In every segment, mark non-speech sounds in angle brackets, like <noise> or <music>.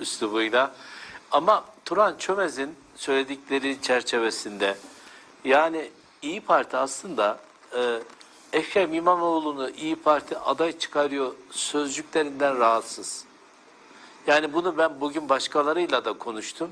üslubuyla. Ama Turan Çömez'in söyledikleri çerçevesinde yani İyi Parti aslında e, Ekrem İmamoğlu'nu İyi Parti aday çıkarıyor sözcüklerinden rahatsız. Yani bunu ben bugün başkalarıyla da konuştum.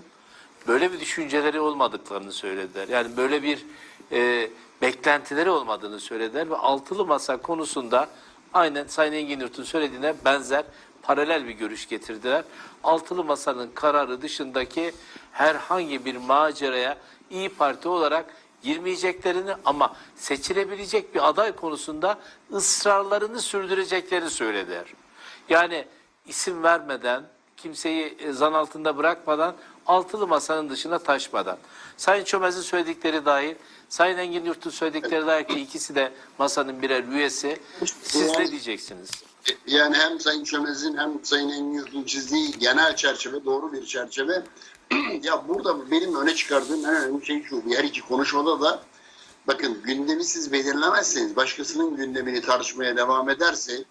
Böyle bir düşünceleri olmadıklarını söylediler. Yani böyle bir e, beklentileri olmadığını söylediler ve altılı masa konusunda aynen Sayın Engin Yurt'un söylediğine benzer paralel bir görüş getirdiler. Altılı masanın kararı dışındaki herhangi bir maceraya İyi Parti olarak girmeyeceklerini ama seçilebilecek bir aday konusunda ısrarlarını sürdüreceklerini söylediler. Yani isim vermeden, kimseyi e, zan altında bırakmadan, altılı masanın dışına taşmadan. Sayın Çömez'in söyledikleri dahil, Sayın Engin Yurt'un söyledikleri dahil ki ikisi de masanın birer üyesi. Siz ne diyeceksiniz? Yani hem Sayın Çömez'in hem Sayın Yurt'un çizdiği genel çerçeve doğru bir çerçeve. <clears throat> ya burada benim öne çıkardığım en önemli şey şu. Her iki konuşmada da bakın gündemi siz belirlemezseniz başkasının gündemini tartışmaya devam ederse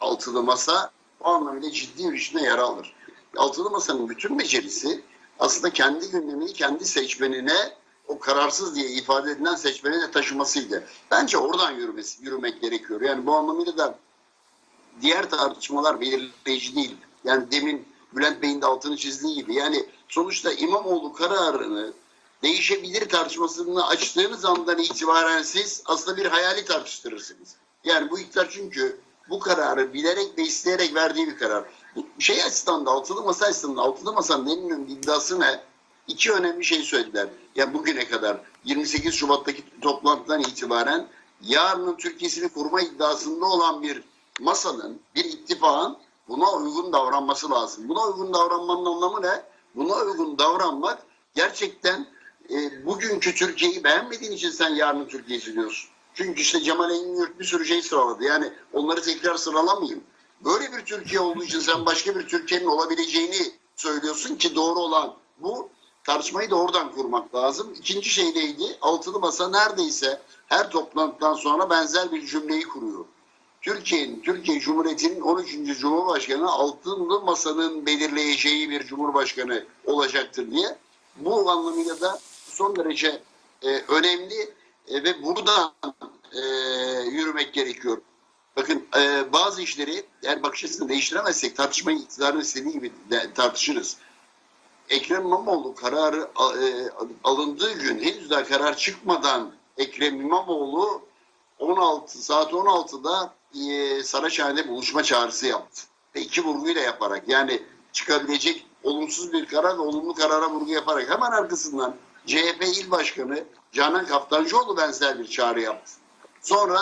altılı masa o anlamıyla ciddi bir işine yara alır. Altılı masanın bütün becerisi aslında kendi gündemini kendi seçmenine o kararsız diye ifade edilen seçmene de taşımasıydı. Bence oradan yürümesi, yürümek gerekiyor. Yani bu anlamıyla da diğer tartışmalar belirleyici değil. Yani demin Bülent Bey'in de altını çizdiği gibi. Yani sonuçta İmamoğlu kararını değişebilir tartışmasını açtığınız andan itibaren siz aslında bir hayali tartıştırırsınız. Yani bu iktidar çünkü bu kararı bilerek ve isteyerek verdiği bir karar. Bu Şey açısından da altılı masa açısından da altılı masanın en önemli iddiası ne? İki önemli şey söylediler. Ya bugüne kadar 28 Şubat'taki toplantıdan itibaren yarının Türkiye'sini kurma iddiasında olan bir masanın, bir ittifakın buna uygun davranması lazım. Buna uygun davranmanın anlamı ne? Buna uygun davranmak gerçekten e, bugünkü Türkiye'yi beğenmediğin için sen yarının Türkiye'si diyorsun. Çünkü işte Cemal Engin bir sürü şey sıraladı. Yani onları tekrar sıralamayayım. Böyle bir Türkiye olduğu için sen başka bir Türkiye'nin olabileceğini söylüyorsun ki doğru olan bu. Tartışmayı da oradan kurmak lazım. İkinci şey neydi? Altılı masa neredeyse her toplantıdan sonra benzer bir cümleyi kuruyor. Türkiye'nin, Türkiye Cumhuriyeti'nin 13. Cumhurbaşkanı altılı masanın belirleyeceği bir cumhurbaşkanı olacaktır diye. Bu anlamıyla da son derece e, önemli e, ve buradan e, yürümek gerekiyor. Bakın e, bazı işleri eğer bakış açısını değiştiremezsek tartışmayı iktidarın istediği gibi de, tartışırız. Ekrem İmamoğlu kararı e, alındığı gün henüz daha karar çıkmadan Ekrem İmamoğlu 16 saat 16'da e, Saraçhane'de buluşma çağrısı yaptı. Ve iki vurguyla yaparak yani çıkabilecek olumsuz bir karar ve olumlu karara vurgu yaparak hemen arkasından CHP İl Başkanı Canan Kaftancıoğlu benzer bir çağrı yaptı. Sonra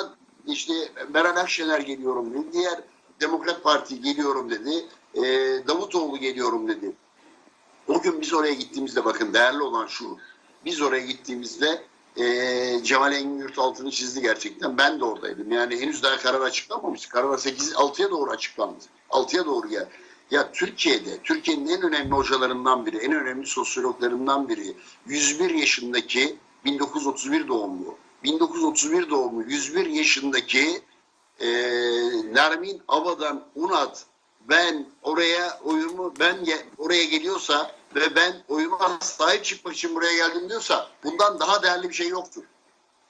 işte Meral Akşener geliyorum dedi. Diğer Demokrat Parti geliyorum dedi. E, Davutoğlu geliyorum dedi. O gün biz oraya gittiğimizde bakın değerli olan şu. Biz oraya gittiğimizde e, Cemal Engin Yurt altını çizdi gerçekten. Ben de oradaydım. Yani henüz daha karar açıklanmamış. Karar 8 6'ya doğru açıklandı. 6'ya doğru ya. Ya Türkiye'de Türkiye'nin en önemli hocalarından biri, en önemli sosyologlarından biri 101 yaşındaki 1931 doğumlu. 1931 doğumlu 101 yaşındaki e, Nermin Avadan Unat ben oraya oyumu ben oraya geliyorsa ve ben oyuma sahip çıkmak için buraya geldim diyorsa bundan daha değerli bir şey yoktur.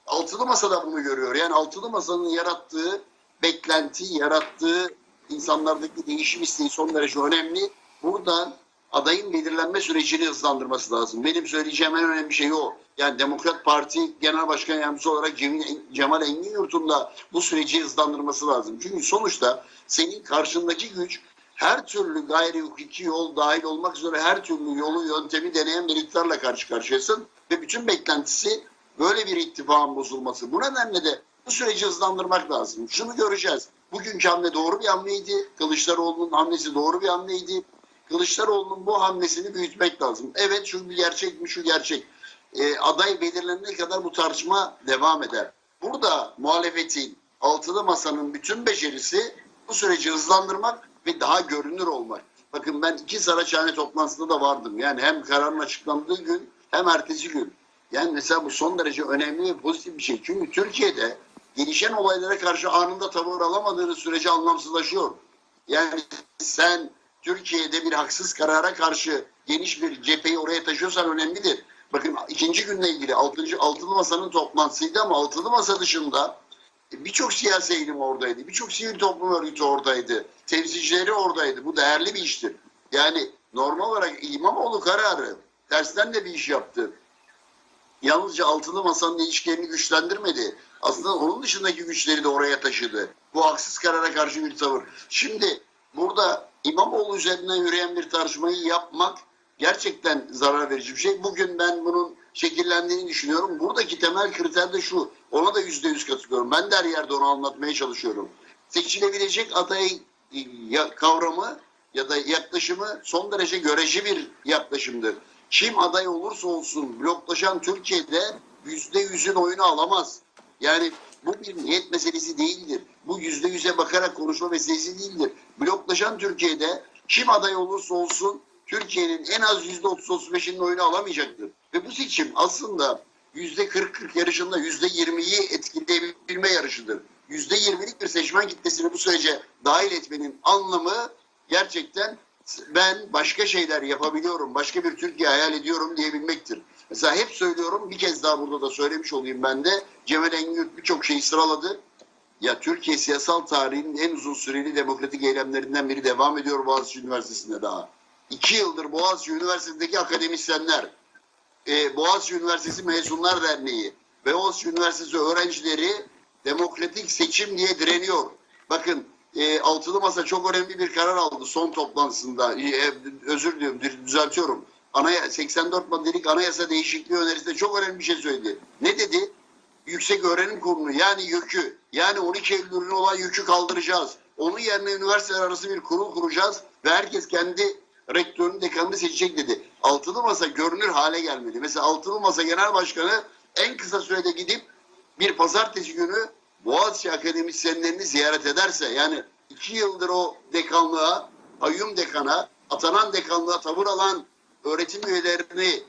Altılı Masa da bunu görüyor. Yani Altılı Masa'nın yarattığı beklenti, yarattığı insanlardaki değişim isteği son derece önemli. Buradan adayın belirlenme sürecini hızlandırması lazım. Benim söyleyeceğim en önemli şey o. Yani Demokrat Parti Genel Başkan Yardımcısı olarak Cemal Engin Yurt'un da bu süreci hızlandırması lazım. Çünkü sonuçta senin karşındaki güç her türlü gayri hukuki yol dahil olmak üzere her türlü yolu yöntemi deneyen iktidarla karşı karşıyasın. Ve bütün beklentisi böyle bir ittifakın bozulması. Bu nedenle de bu süreci hızlandırmak lazım. Şunu göreceğiz. Bugünkü hamle doğru bir hamleydi. Kılıçdaroğlu'nun hamlesi doğru bir hamleydi. Kılıçdaroğlu'nun bu hamlesini büyütmek lazım. Evet şu bir gerçek mi şu gerçek. Ee, aday belirlenene kadar bu tartışma devam eder. Burada muhalefetin altılı masanın bütün becerisi bu süreci hızlandırmak ve daha görünür olmak. Bakın ben iki Saraçhane toplantısında da vardım. Yani hem kararın açıklandığı gün hem ertesi gün. Yani mesela bu son derece önemli ve pozitif bir şey. Çünkü Türkiye'de gelişen olaylara karşı anında tavır alamadığınız sürece anlamsızlaşıyor. Yani sen Türkiye'de bir haksız karara karşı geniş bir cepheyi oraya taşıyorsan önemlidir. Bakın ikinci günle ilgili altıncı, altılı masanın toplantısıydı ama altılı masa dışında birçok siyasi eğilim oradaydı. Birçok sivil toplum örgütü oradaydı. Temsilcileri oradaydı. Bu değerli bir iştir. Yani normal olarak İmamoğlu kararı tersten de bir iş yaptı. Yalnızca altılı masanın ilişkilerini güçlendirmedi. Aslında onun dışındaki güçleri de oraya taşıdı. Bu haksız karara karşı bir tavır. Şimdi burada İmamoğlu üzerinden yürüyen bir tartışmayı yapmak gerçekten zarar verici bir şey. Bugün ben bunun şekillendiğini düşünüyorum. Buradaki temel kriter de şu. Ona da yüzde yüz katılıyorum. Ben de her yerde onu anlatmaya çalışıyorum. Seçilebilecek aday e, kavramı ya da yaklaşımı son derece görece bir yaklaşımdır. Kim aday olursa olsun bloklaşan Türkiye'de yüzde yüzün oyunu alamaz. Yani bu bir niyet meselesi değildir. Bu yüzde yüze bakarak konuşma meselesi değildir. Bloklaşan Türkiye'de kim aday olursa olsun Türkiye'nin en az yüzde otuz otuz beşinin oyunu alamayacaktır. Ve bu seçim aslında yüzde kırk kırk yarışında yüzde yirmiyi etkileyebilme yarışıdır. Yüzde yirmilik bir seçmen kitlesini bu sürece dahil etmenin anlamı gerçekten ben başka şeyler yapabiliyorum, başka bir Türkiye hayal ediyorum diyebilmektir. Mesela hep söylüyorum, bir kez daha burada da söylemiş olayım ben de. Cemal Engin birçok şeyi sıraladı. Ya Türkiye siyasal tarihinin en uzun süreli demokratik eylemlerinden biri devam ediyor Boğaziçi Üniversitesi'nde daha. İki yıldır Boğaziçi Üniversitesi'ndeki akademisyenler, e, Boğaziçi Üniversitesi Mezunlar Derneği ve Boğaziçi Üniversitesi öğrencileri demokratik seçim diye direniyor. Bakın e, Altılı Masa çok önemli bir karar aldı son toplantısında. E, özür diliyorum, dü- düzeltiyorum. Anaya, 84 maddelik anayasa değişikliği önerisinde çok önemli bir şey söyledi. Ne dedi? Yüksek Öğrenim Kurulu yani YÖK'ü yani 12 Eylül'ün olan yükü kaldıracağız. Onun yerine üniversiteler arası bir kurul kuracağız ve herkes kendi rektörünü dekanını seçecek dedi. Altılı Masa görünür hale gelmedi. Mesela Altılı Masa Genel Başkanı en kısa sürede gidip bir pazartesi günü Boğaziçi akademisyenlerini ziyaret ederse yani iki yıldır o dekanlığa, kayyum dekana, atanan dekanlığa tavır alan öğretim üyelerini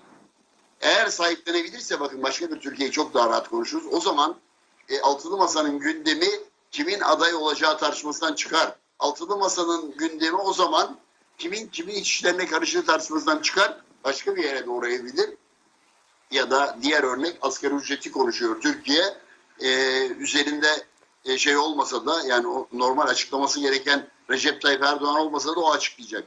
eğer sahiplenebilirse bakın başka bir Türkiye'yi çok daha rahat konuşuruz. O zaman e, Altılı Masa'nın gündemi kimin aday olacağı tartışmasından çıkar. Altılı Masa'nın gündemi o zaman kimin kimin iç işlerine karıştığı tartışmasından çıkar. Başka bir yere doğru evilir. Ya da diğer örnek asgari ücreti konuşuyor Türkiye. E, üzerinde e, şey olmasa da yani o normal açıklaması gereken Recep Tayyip Erdoğan olmasa da o açıklayacak.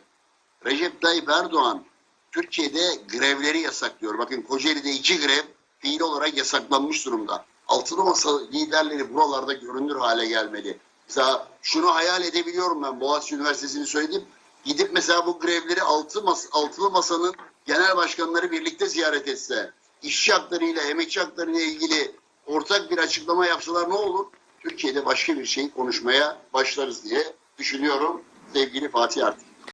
Recep Tayyip Erdoğan Türkiye'de grevleri yasaklıyor. Bakın Kocaeli'de iki grev fiil olarak yasaklanmış durumda. Altılı masa liderleri buralarda görünür hale gelmeli. Mesela şunu hayal edebiliyorum ben Boğaziçi Üniversitesi'ni söyledim. Gidip mesela bu grevleri altı mas altılı masanın genel başkanları birlikte ziyaret etse, işçi haklarıyla, emekçi haklarıyla ilgili ortak bir açıklama yapsalar ne olur? Türkiye'de başka bir şey konuşmaya başlarız diye düşünüyorum sevgili Fatih Artık.